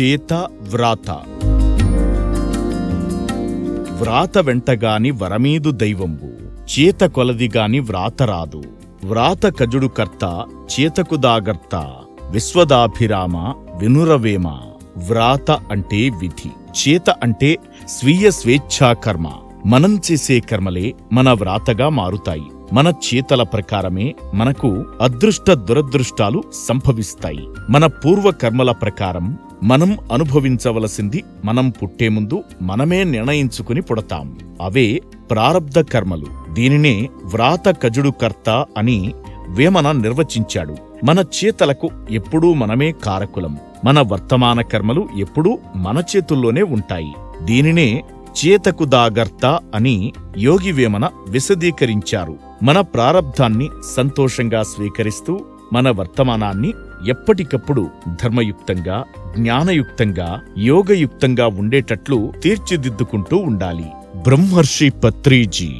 చేత వ్రాత. వ్రాత వెంటగాని వరమీదు దైవంబు చేత కొలదిగాని వ్రాత రాదు. వ్రాత కజుడు కర్త చేతకుదాగర్త విశ్వదాభిరామ వినురవేమ వ్రాత అంటే విధి చేత అంటే స్వీయ స్వేచ్ఛా కర్మ మనం చేసే కర్మలే మన వ్రాతగా మారుతాయి. మన చేతల ప్రకారమే మనకు అదృష్ట దురదృష్టాలు సంభవిస్తాయి. మన పూర్వకర్మల ప్రకారం మనం అనుభవించవలసింది మనం పుట్టే ముందు మనమే నిర్ణయించుకుని పుడతాం. అవే ప్రారబ్ధ కర్మలు. దీనినే వ్రాత కజుడు కర్త అని వేమన నిర్వచించాడు. మన చేతలకు ఎప్పుడూ మనమే కారకులం. మన వర్తమాన కర్మలు ఎప్పుడూ మన చేతుల్లోనే ఉంటాయి. దీనినే చేతకు దాగర్త అని యోగి వేమన విశదీకరించారు. మన ప్రారబ్ధాన్ని సంతోషంగా స్వీకరిస్తూ మన వర్తమానాన్ని ఎప్పటికప్పుడు ధర్మయుక్తంగా జ్ఞానయుక్తంగా యోగయుక్తంగా ఉండేటట్లు తీర్చిదిద్దుకుంటూ ఉండాలి. బ్రహ్మర్షి పత్రీజీ